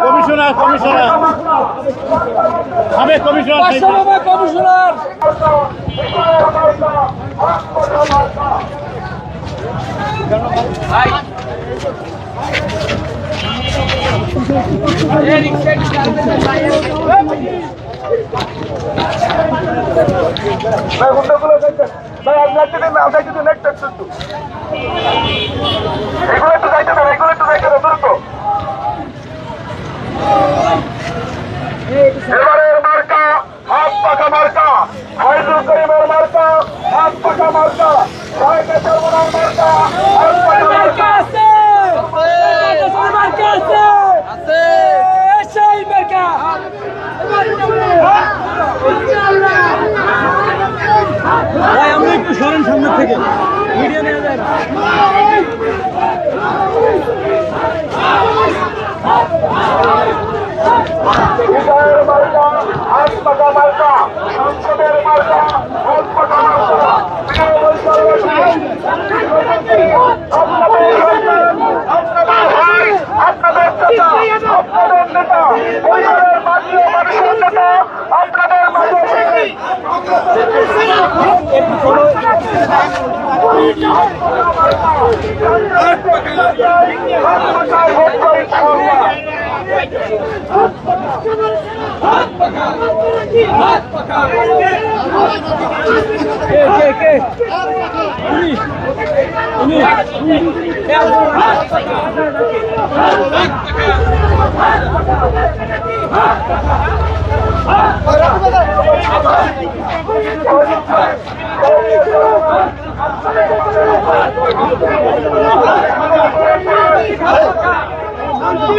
Commissioner commissioner সাবেক commissioner ভাই হুন্ডাগুলো দেখছেন ভাই আর যাইতে দিন না যাইতে দিন একটা একটু এগুলো একটু যাইতে দেন এগুলো একটু যাইতে দেন দ্রুত এবারের মার্কা হাত পাকা মার্কা ফয়জুল করিমের মার্কা হাত পাকা মার্কা। ছয় কেসের বোনার মার্কা হাত পাকা মার্কা। ভাই আমরা একটু সরেন সামনে থেকে। ভিডিও নেওয়া যায় না বিজয়ের মার্কা হাত পাকা মার্কা সংসদের মার্কা হাত পাকা মার্কা বিজয় বৈশাখী আপনাদের সন্তান, আপনাদের ভাই আপনাদের চাচা আপনাদের নেতা পরিবারের মাঝে মানুষের নেতা আপনাদের মাঝে এসেছে। হাত পাকায়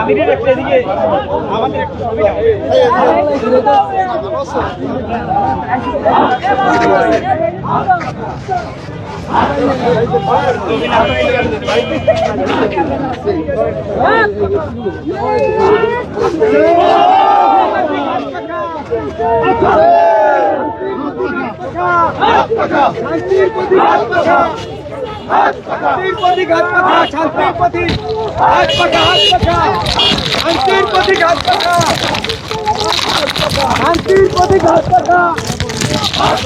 আমিরের একটা এদিকে আমাদের একটা ছবি পাখা শান্তির হাত পাখা শান্তির প্রতীক হাত পাখা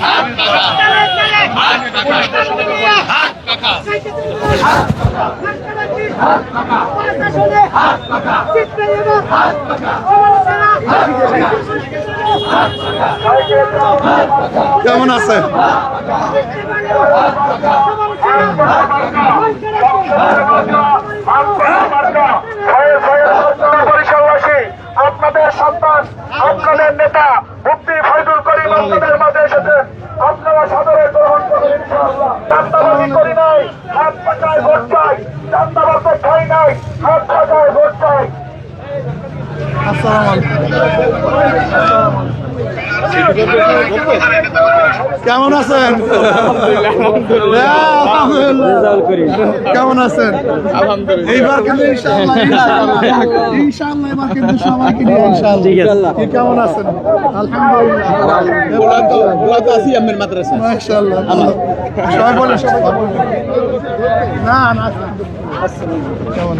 শান্তির প্রতীক হাত পাখা কেমন বরিশালবাসী আপনাদের সন্তান আপনাদের নেতা মুক্তি ফয়জুল করিম আপনাদের মাঝে এসেছেন। আপনারা ইনশাআল্লাহ চান্দাবাজি করি নাই হাত পাকায় ভোট চাই চান্দাবাজে খাই নাই হাত পাকায় ভোট চাই। কেমন আছেন? আলহামদুলিল্লাহ। কেমন আছেন? এইবার কিন্তু ইনশাআল্লাহ ইনশাআল্লাহ এবার কিন্তু সবাইকে নিয়ে ইনশাআল্লাহ। কেমন আছেন? আলহামদুলিল্লাহ। মাশাআল্লাহ। সবাই বলে সবাই না না কেমন